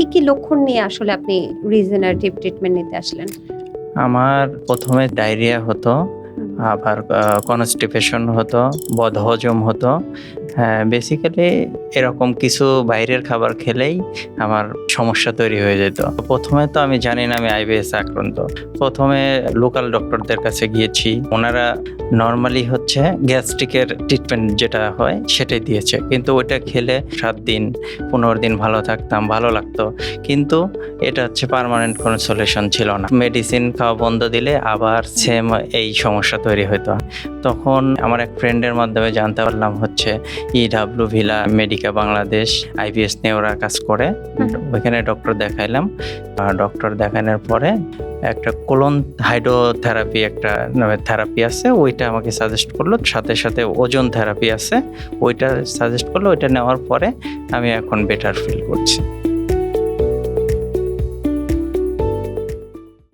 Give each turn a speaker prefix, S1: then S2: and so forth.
S1: কি কি লক্ষণ নিয়ে আসলে আপনি রিজেনারেটিভ ট্রিটমেন্ট নিতে আসলেন?
S2: আমার প্রথমে ডায়রিয়া হতো আবার কনস্টিপেশন হতো বদহজম হতো হ্যাঁ বেসিক্যালি এরকম কিছু বাইরের খাবার খেলেই আমার সমস্যা তৈরি হয়ে যেত। প্রথমে তো আমি জানি না আমি আইবিএস আক্রান্ত। প্রথমে লোকাল ডক্টরদের কাছে গিয়েছি। ওনারা নর্মালি হচ্ছে গ্যাস্ট্রিকের ট্রিটমেন্ট যেটা হয় সেটাই দিয়েছে। কিন্তু ওইটা খেলে সাত দিন, পনেরো দিন ভালো থাকতাম, ভালো লাগতো। কিন্তু এটা হচ্ছে পার্মানেন্ট কোনো সলিউশন ছিল না। মেডিসিন খাওয়া বন্ধ দিলে আবার সেম এই সমস্যা তৈরি হতো তখন আমার এক ফ্রেন্ডের মাধ্যমে জানতে পারলাম হচ্ছে EW Villa Medica Bangladesh IBS নিয়ে ওরা কাজ করে। ওইখানে ডক্টর দেখাইলাম। ডক্টর দেখানোর পরে একটা কোলন হাইড্রোথেরাপি একটা থেরাপি আছে ওইটা আমাকে সাজেস্ট করল। সাথে সাথে ওজন থেরাপি আছে ওইটা সাজেস্ট করল। ওইটা নেওয়ার পরে আমি এখন বেটার ফিল করছি।